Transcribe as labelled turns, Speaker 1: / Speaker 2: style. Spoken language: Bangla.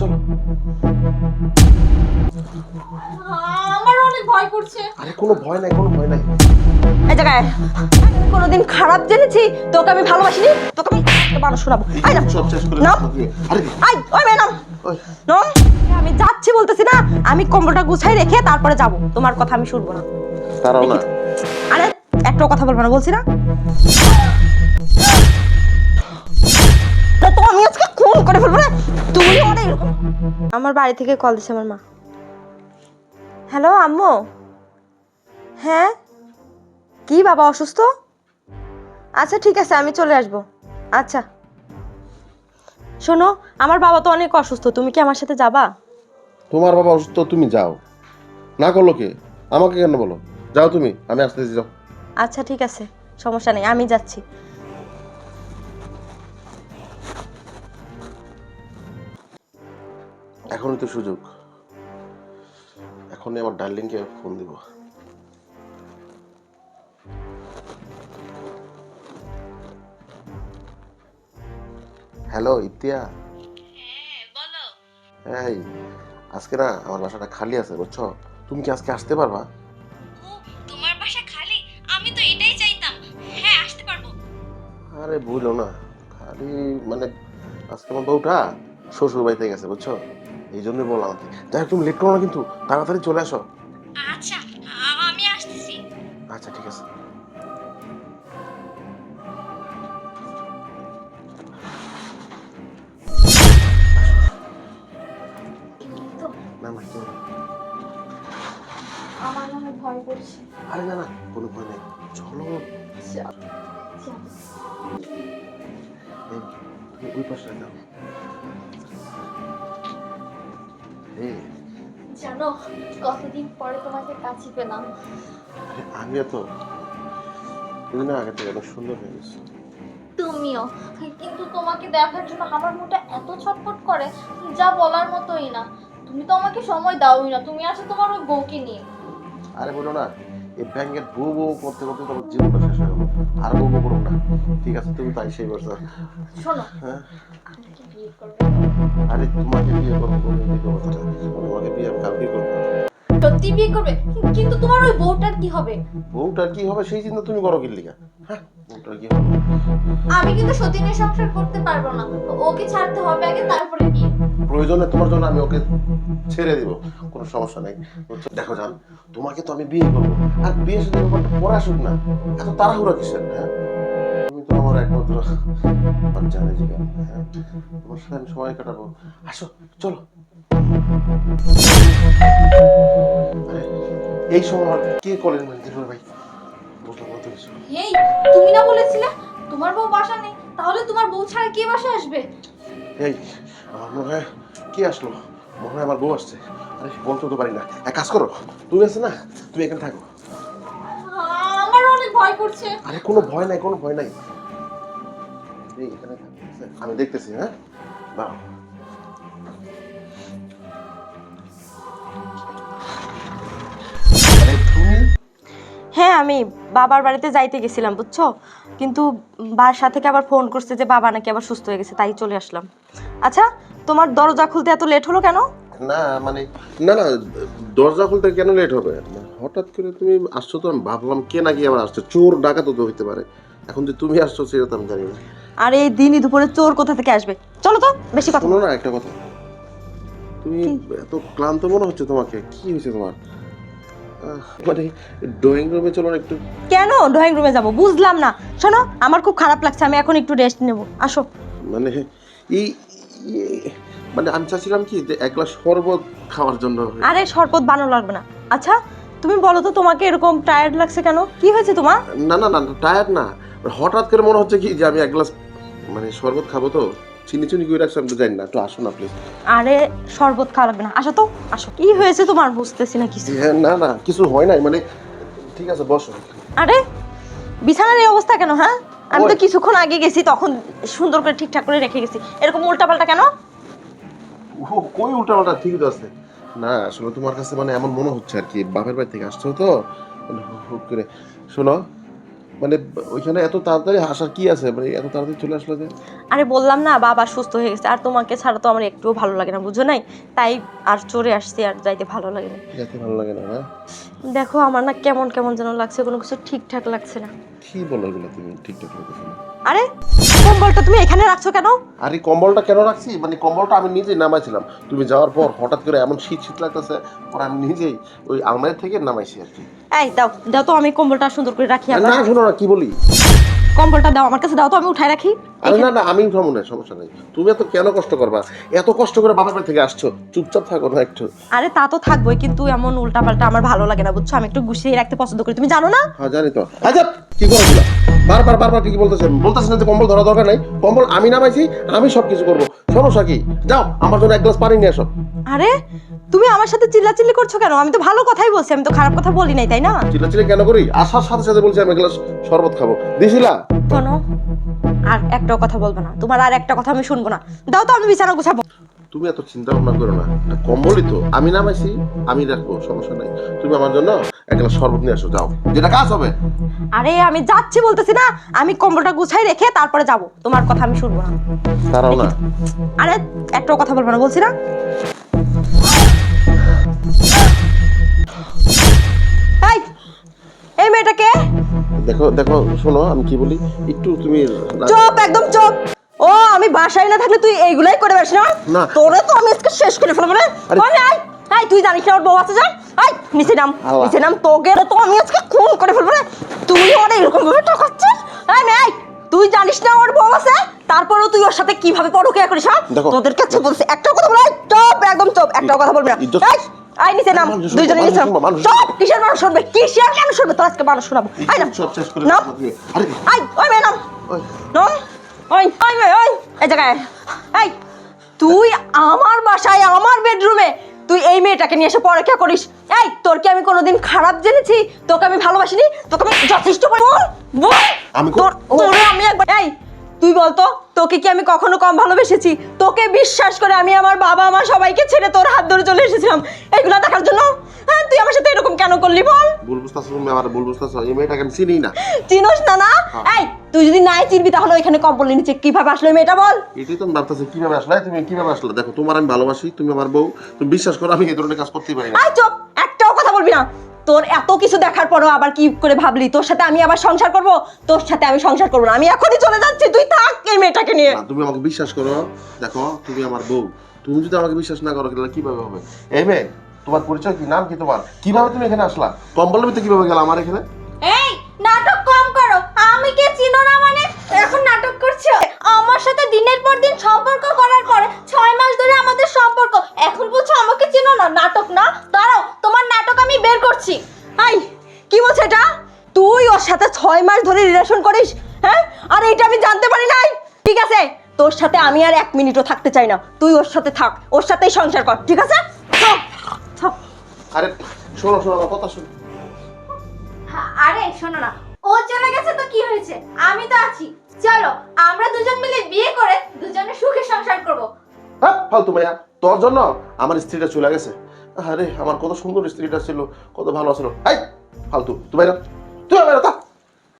Speaker 1: চলো।
Speaker 2: আমার অনেক ভয় করছে।
Speaker 1: আরে কোনো ভয় নাই কোনো ভয় নাই।
Speaker 3: এই জায়গায় আমি কোনোদিন খারাপ জেনেছি তোকে আমি ভালোবাসিনি? তোকে আমি একটা মানুষ শোনাবো। আই না
Speaker 1: সব শেষ করে
Speaker 3: নাও।
Speaker 1: আরে
Speaker 3: আই ওই মেয়ে নাম।
Speaker 1: ওই।
Speaker 3: আমি যাচ্ছি বলতেছি না আমি কম্বলটা গুছাই রেখে তারপরে যাব। তোমার কথা আমি শুনব না।
Speaker 1: তারাও না।
Speaker 3: আরে একটাও কথা বলব না বলছি না। না, তো আমি আজকে খুন করে ফেলব না আমার বাড়ি থেকে কল দিছে আমার মা। হ্যালো আম্মু? হ্যাঁ? কি বাবা অসুস্থ? আচ্ছা ঠিক আছে আমি চলে আসব। আচ্ছা। শোনো আমার বাবা তো অনেক অসুস্থ তুমি কি আমার সাথে যাবা?
Speaker 1: তোমার বাবা অসুস্থ তুমি যাও। না করল কে? আমাকে কেন বলো? যাও তুমি আমি আসতেছি যাও।
Speaker 3: আচ্ছা ঠিক আছে সমস্যা নেই আমি যাচ্ছি।
Speaker 1: এখনই তো সুযোগ। এখনই আমার ডার্লিংকে ফোন দিব। হ্যালো ইতিয়া এই আজকে না আমার বাসাটা খালি আছে বুঝছ? তুমি কি আজকে আসতে পারবা?
Speaker 2: তোমার বাসা খালি? আমি তো এটাই চাইতাম। হ্যাঁ আসতে পারব।
Speaker 1: আরে ভুলো না। খালি মানে আজকে আমার বউটা শ্বশুর বাড়িতে গেছে বুঝছ? এই জন্যই বললাম আর কি। যাই হোক তুমি লেট করো না কিন্তু তাড়াতাড়ি চলে আসো।
Speaker 2: আচ্ছা আমি আসতেছি।
Speaker 1: আচ্ছা ঠিক আছে। না না কেউ না।
Speaker 2: আমার মনে ভয় করছে।
Speaker 1: আরে না না কোনো ভয় নেই। চলো। এই, তুমি ওই পাশে যাও।
Speaker 2: জানো কতদিন পরে তোমাকে কাছে পেলাম।
Speaker 1: তো। তুমি না আগে থেকে অনেক সুন্দর হয়ে গেছো।
Speaker 2: তুমিও। কিন্তু তোমাকে দেখার জন্য আমার মনটা এত ছটফট করে যা বলার মতোই না। তুমি তো আমাকে সময় দাওই না তুমি আসো তোমার ওই বউকে নিয়ে।
Speaker 1: আরে বলো না। এই ব্যাংকের বউ বউ করতে করতে তোমার জীবনটা শেষ হয়ে গেল। আর বউ করো না। ঠিক আছে তুমি তাই সেই হ্যাঁ?
Speaker 2: করবে
Speaker 1: আরে তোমাকে বিয়ে করব তোমাকে বিয়ে কালকে করব।
Speaker 2: সত্যি বিয়ে করবে? কিন্তু তোমার ওই বউটার কি হবে?
Speaker 1: বউটার কি হবে সেই চিন্তা তুমি করো কিল্লিকা হ্যাঁ বউটার কি হবে?
Speaker 2: আমি কিন্তু সতীনের সংসার করতে পারব না। ওকে ছাড়তে হবে আগে তারপরে
Speaker 1: প্রয়োজনে তোমার জন্য আমি ওকে ছেড়ে দিব কোনো সমস্যা নেই। দেখো জান তোমাকে তো আমি বিয়ে করব আর বিয়ে ব্যাপারটা পরে আসুক না এত তাড়াহুড়া কিসের হ্যাঁ? তুমি তো আমার একমাত্র জানে যে হ্যাঁ? তোমার সাথে আমি সময় কাটাবো। আসো চলো। এই সময় আর কে কলেন মানে দিল ভাই?
Speaker 2: এই তুমি না বলেছিলে তোমার বউ বাসা নেই তাহলে তোমার বউ ছাড়া কে বাসা আসবে?
Speaker 1: এই আমার মনে হয় কি আসলো? মনে হয় আমার বউ আসছে। আরে বলতে তো পারি না। এক কাজ করো তুমি আছে না? তুমি এখানে থাকো।
Speaker 2: আমার অনেক ভয় করছে।
Speaker 1: আরে কোনো ভয় নাই কোনো ভয় নাই। এই এখানে? আমি দেখতেছি হ্যাঁ? দাঁড়াও।
Speaker 3: হ্যাঁ আমি বাবার বাড়িতে যাইতে গেছিলাম বুঝছ? কিন্তু বাসা থেকে আবার ফোন করছে যে বাবা নাকি আবার সুস্থ হয়ে গেছে তাই চলে আসলাম। আচ্ছা তোমার দরজা খুলতে এত লেট হলো কেন?
Speaker 1: না মানে না না দরজা খুলতে কেন লেট হবে? হঠাৎ করে তুমি আসছো তো আমি ভাবলাম কে নাকি আবার আসছো। চোর ডাকাত তো হইতে পারে। এখন যে তুমি আসছো সেটা তো আমি জানি না।
Speaker 3: আর এই দিনই দুপুরে চোর কোথা থেকে আসবে? চলো তো বেশি কথা
Speaker 1: না একটা কথা। তুমি এত ক্লান্ত মনে হচ্ছে তোমাকে? কি হয়েছে তোমার? মানে ড্রয়িং রুমে চলো একটু।
Speaker 3: কেন? ড্রয়িং রুমে যাব বুঝলাম না। শোনো আমার খুব খারাপ লাগছে আমি এখন একটু রেস্ট নেব। আসো।
Speaker 1: মানে এই- মানে আমি চাচ্ছিলাম কি যে এক গ্লাস শরবত খাওয়ার জন্য
Speaker 3: আরে শরবত বানানো লাগবে না। আচ্ছা তুমি বলো তো তোমাকে এরকম টায়ার্ড লাগছে কেন? কি হয়েছে তোমার?
Speaker 1: না না না টায়ার্ড না। হঠাৎ করে মনে হচ্ছে কি যে আমি এক গ্লাস মানে শরবত খাব তো চিনি চিনি করে রাখছি আমি জানি না একটু আসো না প্লিজ
Speaker 3: আরে শরবত খাওয়া লাগবে না। আসো তো আসো। কি হয়েছে তোমার? বুঝতেছি না কিছু।
Speaker 1: হ্যাঁ না না কিছু হয় নাই মানে ঠিক আছে বসো।
Speaker 3: আরে বিছানার এই অবস্থা কেন হ্যাঁ? আমি তো কিছুক্ষণ আগে গেছি তখন সুন্দর করে ঠিকঠাক করে রেখে গেছি। এরকম উল্টাপাল্টা কেন?
Speaker 1: কই উল্টা পাল্টা ঠিক তো আছে। না আসলে তোমার কাছে মানে এমন মনে হচ্ছে আর কি। বাপের বাড়ি থেকে আসছো তো? মানে হুট করে। শোনো মানে ওইখানে এত তাড়াতাড়ি আসার কি আছে? মানে এত তাড়াতাড়ি চলে আসলো যে?
Speaker 3: আরে বললাম না বাবা সুস্থ হয়ে গেছে। আর তোমাকে ছাড়া তো আমার একটুও ভালো লাগে না বুঝো নাই? তাই আর চড়ে আসছি আর যাইতে ভালো লাগে না।
Speaker 1: যাইতে ভালো লাগে না না?
Speaker 3: দেখো আমার না কেমন কেমন যেন লাগছে কোনো কিছু ঠিকঠাক লাগছে না।
Speaker 1: কি বলো এগুলো তুমি ঠিকঠাক লাগছে না?
Speaker 3: আরে কম্বলটা তুমি এখানে রাখছো কেন?
Speaker 1: আরে কম্বলটা কেন রাখছি? মানে কম্বলটা আমি নিজেই নামাইছিলাম। তুমি যাওয়ার পর হঠাৎ করে এমন শীত শীত লাগতেছে পর আমি নিজেই ওই আলমারি থেকে নামাইছি আর কি।
Speaker 3: এই দাও দাও তো আমি কম্বলটা সুন্দর করে রাখি
Speaker 1: না শোনো না কি বলি?
Speaker 3: কম্বলটা দাও আমার কাছে দাও তো আমি উঠাই রাখি।
Speaker 1: আরে না না আমি উঠাবো না সমস্যা নেই। তুমি এত কেন কষ্ট করবা? এত কষ্ট করে বাবার বাড়ি থেকে আসছো? চুপচাপ থাকো না একটু।
Speaker 3: আরে তা তো থাকবোই কিন্তু এমন উল্টাপাল্টা আমার ভালো লাগে না বুঝছ? আমি একটু গুছিয়ে রাখতে পছন্দ করি। তুমি জানো না?
Speaker 1: হ্যাঁ জানি তো। আচ্ছা কি করেছিল বারবার বারবার কি বলতেছেন বলতেছেন যে কম্বল ধরা দরকার নাই। কম্বল আমি নামাইছি আমি সব কিছু করব। সমস্যা কি? যাও আমার জন্য এক গ্লাস পানি নিয়ে আসো।
Speaker 3: আরে তুমি আমার সাথে চিল্লাচিল্লি করছ কেন? আমি তো ভালো কথাই বলছি আমি তো খারাপ কথা বলি নাই তাই না?
Speaker 1: চিল্লাচিল্লি কেন করি? আসার সাথে সাথে বলছি আমি এক গ্লাস শরবত খাব। দিছিলা?
Speaker 3: শোনো আর একটাও কথা বলব না। তোমার আর একটা কথা আমি শুনব না। দাও তো আমি বিছানা গুছাবো।
Speaker 1: তুমি এত চিন্তা ভাবনা করো না। এটা কম্বলই তো। আমি নামাইছি আমি রাখব সমস্যা নাই। তুমি আমার জন্য এক গ্লাস শরবত নিয়ে আসো যাও। যেটা কাজ হবে।
Speaker 3: আরে আমি যাচ্ছি বলতেছি না। আমি কম্বলটা গুছাই রেখে তারপরে যাব। তোমার কথা আমি শুনব না।
Speaker 1: তারাও না।
Speaker 3: আরে একটাও কথা বলব না বলছি না। এই! এই মেয়েটাকে
Speaker 1: দেখো দেখো শোনো আমি কি বলি? একটু তুমি
Speaker 3: চুপ একদম চুপ। ও আমি বাসায় না থাকলে তুই এইগুলাই করে না। তোরে তো আমি আজকে শেষ করে ফেলব রে আয় আয় তুই জানিস না ওর বউ আছে আয় নিচে নাম নিচে নাম তোকে তো আমি আজকে খুন করে ফেলব রে তুই ওর এরকম ভাবে ঠকাচ্ছিস? আয় মেয়ে আয় তুই জানিস না ওর বউ আছে? তারপরেও তুই ওর সাথে কীভাবে পরকিয়া করিস হ্যাঁ? তোদের কাছে বলছি একটা কথা বল চুপ একদম চুপ একটা কথা বলবি না। নিচে নাম দুইজনে নিচে নাম।
Speaker 1: শুনবে,
Speaker 3: কিসের মানুষ শুনবে? কিসের মানুষ শুনবে? তোর আজকে মানুষ শোনাবো। আয় না
Speaker 1: সব শেষ করে
Speaker 3: নাম। আয় ওই মেয়ে নাম।
Speaker 1: ওই,
Speaker 3: নম। ওই ওই মেয়ে ওই। এই জায়গায়। এই তুই আমার বাসায় আমার বেডরুমে তুই এই মেয়েটাকে নিয়ে এসে পরীক্ষা করিস। এই তোর কি আমি কোনোদিন খারাপ জেনেছি? তোকে আমি ভালোবাসিনি? তোকে আমি যথেষ্ট বল বল।
Speaker 1: আমি
Speaker 3: তোর তোরে আমি একবার এই তুই বলতো তোকে কি আমি কখনো কম ভালোবেসেছি? তোকে বিশ্বাস করে আমি আমার বাবা মা সবাইকে ছেড়ে তোর হাত ধরে চলে এসেছিলাম। এগুলো দেখার জন্য? হ্যাঁ তুই আমার সাথে এরকম কেন করলি বল?
Speaker 1: ভুল বুঝতেছো তুমি আমার ভুল বুঝতেছো এই মেয়েটাকে আমি চিনি না।
Speaker 3: চিনোস না না?
Speaker 1: হ্যাঁ।
Speaker 3: এই তুই যদি নাই চিনবি তাহলে ওইখানে কম্বলের নিচে কীভাবে আসলো মেয়েটা বল?
Speaker 1: এটাই তো আমি ভাবতেছি কীভাবে আসলে? তুমি কীভাবে আসলে? দেখো তোমার আমি ভালোবাসি তুমি আমার বউ। তুমি বিশ্বাস করো আমি এই ধরনের কাজ পারি না।
Speaker 3: আই চুপ একটাও কথা বলবি না। তোর এত কিছু দেখার পরও আবার কি করে ভাবলি? তোর সাথে আমি আবার সংসার করব? তোর সাথে আমি সংসার করব না। আমি এখনই চলে যাচ্ছি তুই থাক এই মেয়েটাকে নিয়ে।
Speaker 1: না, তুমি আমাকে বিশ্বাস করো দেখো তুমি আমার বউ। তুমি যদি আমাকে বিশ্বাস না করো তাহলে কীভাবে হবে? এই মেয়ে তোমার পরিচয়, কি নাম, কি তোমার? কীভাবে তুমি এখানে আসলা? কম্বলের ভিতরে কীভাবে গেল আমার এখানে?
Speaker 2: এই, নাটক কম করো। আমি কে চিনো না মানে? এখন নাটক করছ? আমার সাথে দিনের পর দিন সম্পর্ক করার পরে ছয় মাস ধরে আমাদের সম্পর্ক। এখন বলছো আমাকে চিনো না? নাটক না? দাঁড়াও, তোমার নাটক আমি বের করছি।
Speaker 3: আই কি বলছে এটা? তুই ওর সাথে ছয় মাস ধরে রিলেশন করিস হ্যাঁ? আর এটা আমি জানতে পারি নাই। ঠিক আছে? তোর সাথে আমি আর এক মিনিটও থাকতে চাই না। তুই ওর সাথে থাক, ওর সাথেই সংসার কর। ঠিক আছে।
Speaker 1: আরে শোনো শোনো আমার কথা শোনো।
Speaker 2: আরে শোনো না। ও চলে গেছে তো কি হয়েছে? আমি তো আছি। চলো আমরা দুজন মিলে বিয়ে করে দুজনে সুখে সংসার করব।
Speaker 1: হ্যাঁ ফালতু ভাইয়া তোর জন্য আমার স্ত্রীটা চলে গেছে। আরে আমার কত সুন্দর স্ত্রীটা ছিল কত ভালো ছিল। এই ফালতু তুই বাইরে তুই বাইরে তা